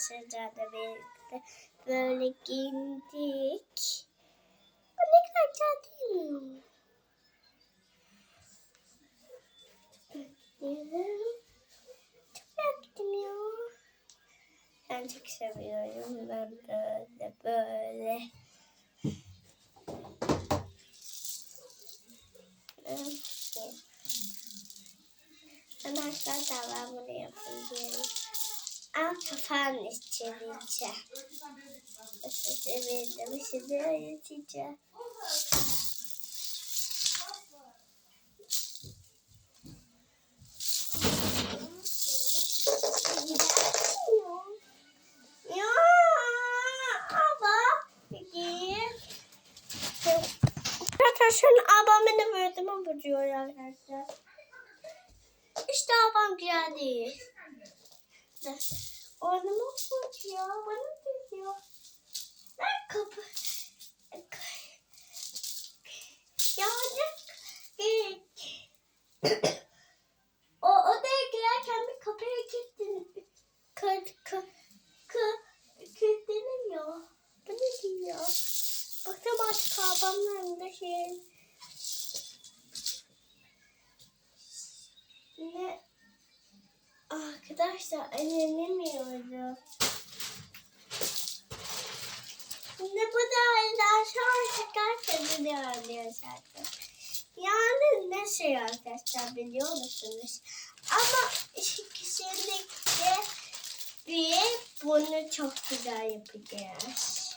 sizlerle birlikte böyle giyindik. Bu ne kadar güzel değil mi? Çok merak ya. Ben çok seviyorum. Ben böyle böyle. Evet. Arkadaşlar ben bunu yapıyorum. Al kafanın içerice. Sevindim sizi öğreteceğim. Arkadaşlar abam beni öğretime vuruyor arkadaşlar. İşte abam geldi. Karnım aç ya. Bana Arkadaşlar eğlenemiyorum. Ne bu da aşağı şeker tadını alıyor zaten. Yani ne şey arkadaşlar biliyor musunuz? Ama kesinlikle bir bunu çok güzel yapacağız.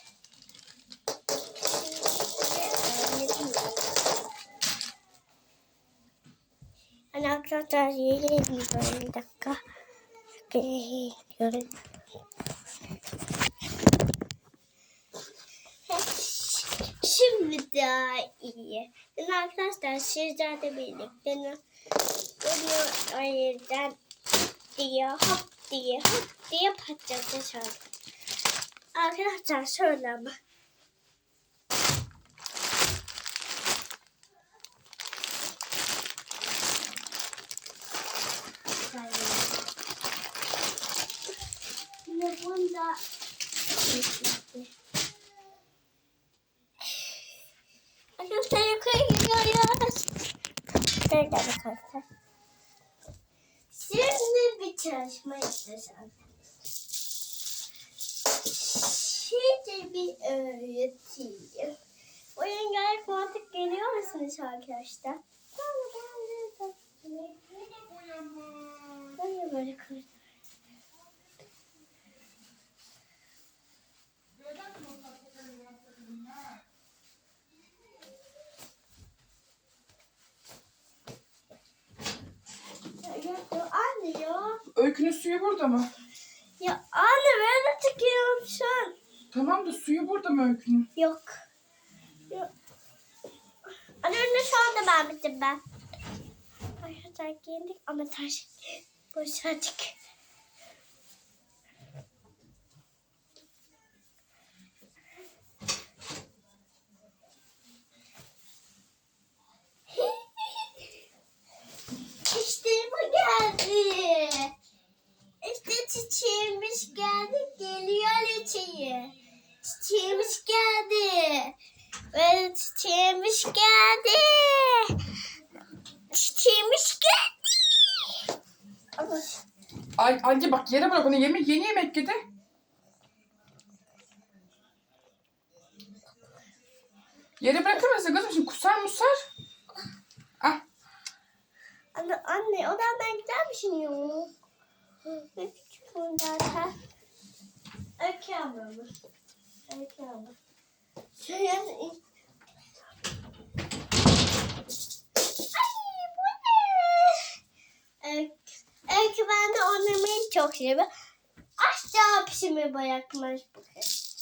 Hani arkadaşlar böyle bir dakika. Geliyorum. Şimdi daha iyi. Yani arkadaşlar sizlerle birlikte bunu yüzden diye hop diye hop diye patlatacağız arkadaşlar. Şöyle ama. Şöyle bakalım. Şimdi bir çalışma yapacağız. Şimdi bir öğreteyim. Oyun gayet mantık geliyor musunuz arkadaşlar? Böyle böyle kırdım. Ya, ya, anne ya. Öykünün suyu burada mı? Ya anne ben de çıkıyorum şu an. Tamam da suyu burada mı Öykünün? Yok. Yok. Anne önüne şu anda ben bittim ben. Arkadaşlar giyindik ama taş boşalttık. İşte bu geldi. İşte çiçeğimiz geldi. Geliyor çiçeği. Çiçeğimiz geldi. Ve çiçeğimiz geldi. Çiçeğimiz geldi. Ay, anne bak yere bırak onu yemek yeni yemek yedi. Yere bırakamazsın kızım şimdi kusar musar. Ah anne, anne odandan gider misin ya? Ne küçük zaten. Abla. Şöyle Ay bu ne? Öykü, öykü ben de oynamayı çok seviyorum. Asla pişimi bırakmaz bu kız.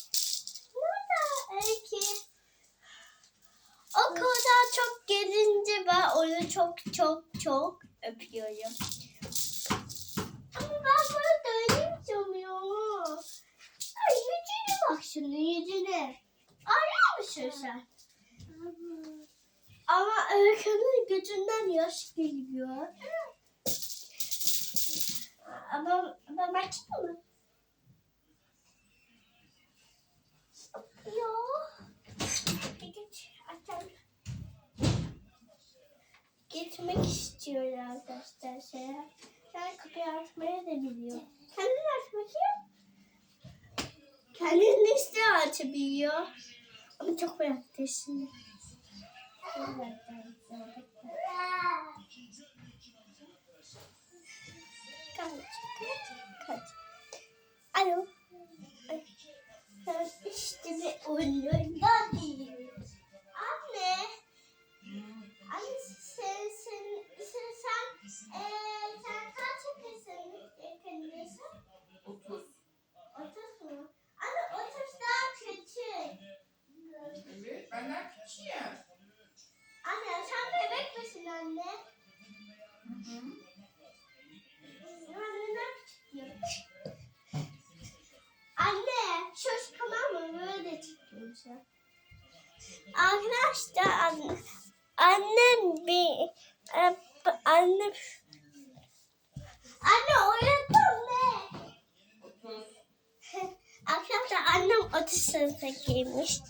Burada Öykü. O kadar çok gelince ben onu çok çok çok öpüyorum. Ben bunu dayanamıyorum. Ay yüzüne bak şunun yüzüne. Arıyor musun sen? Ama Öykü'nün gözünden yaş geliyor. Ama, ama bakayım mı? Yok. Gitmek istiyor arkadaşlar Ben kapıyı açmayı da biliyor. Kendin aç bakayım. Kendin işte açabiliyor. Ama çok bıraktı şimdi. Kaç, kaç, kaç. Alo. da giymiş.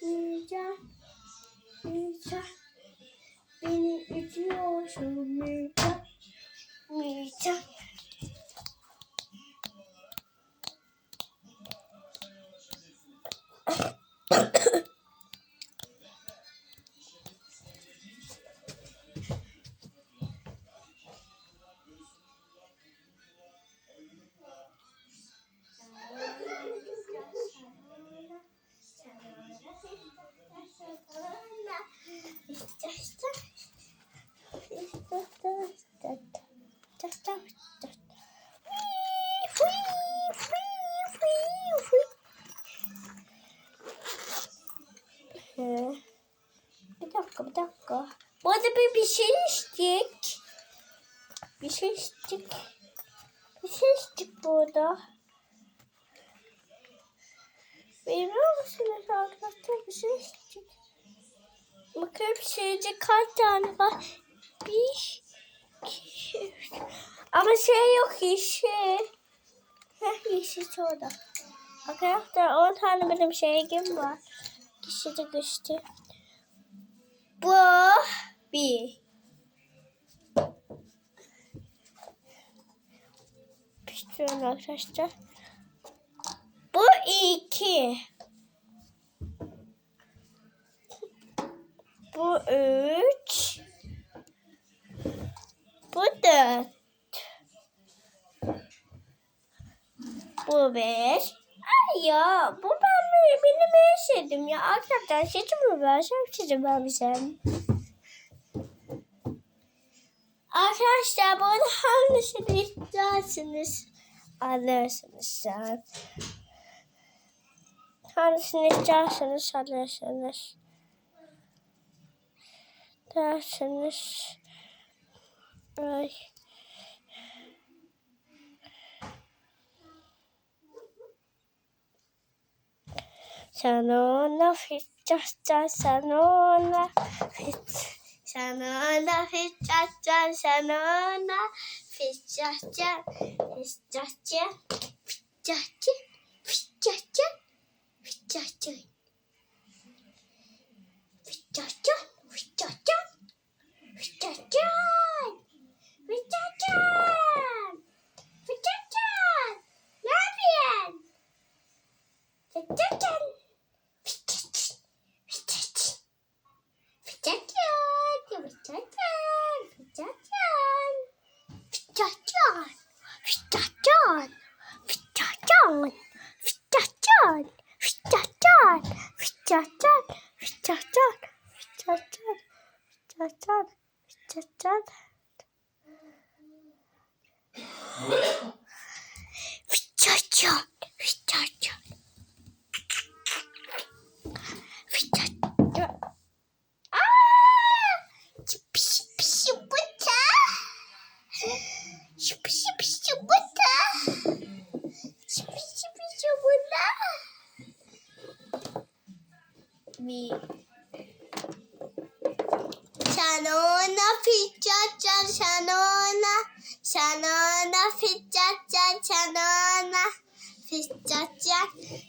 Güzel, güzel, beni itiyor şu mücadele, mücadele. Burada. Biliyor musunuz arkadaşlar bir şey içtik. Bakayım şeyde kaç tane var. Bir, iki, üç. Ama şey yok yeşil. Heh yeşil orada. Arkadaşlar 10 tane benim şeyim var. Kişi de geçti. Bu bir. Arkadaşlar. Bu iki. Bu üç. Bu dört. Bu beş. Ay ya bu ben benim en ya. Arkadaşlar seçim mi ben? Seçim ben bizim. Arkadaşlar bu arada hangisini isterseniz alırsınız sen. Hangisini isterseniz alırsınız. Dersiniz. Ay. Sen ona fitçaşça sen ona fit. Sanona fitchatjan, sanona fitchatjan, fitchatjan, fitchatjan, fitchatjan, fitchatjan, fitchatjan, fitchatjan, fitchatjan, fitchatjan, fitchatjan, ne yapıyorsun? Fitchatjan. hoşçakal.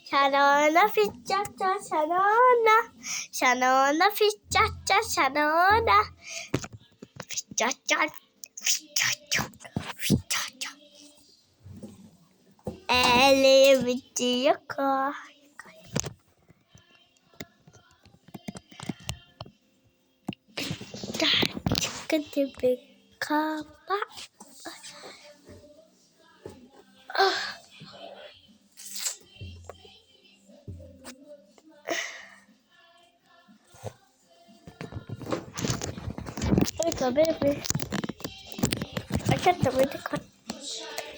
Şanona fitçatça şanona şanona fitçatça şanona fitçatça fitçatça fitçatça Eli bitiyor koy. Çıkıntı bir kapa. baby. I can't really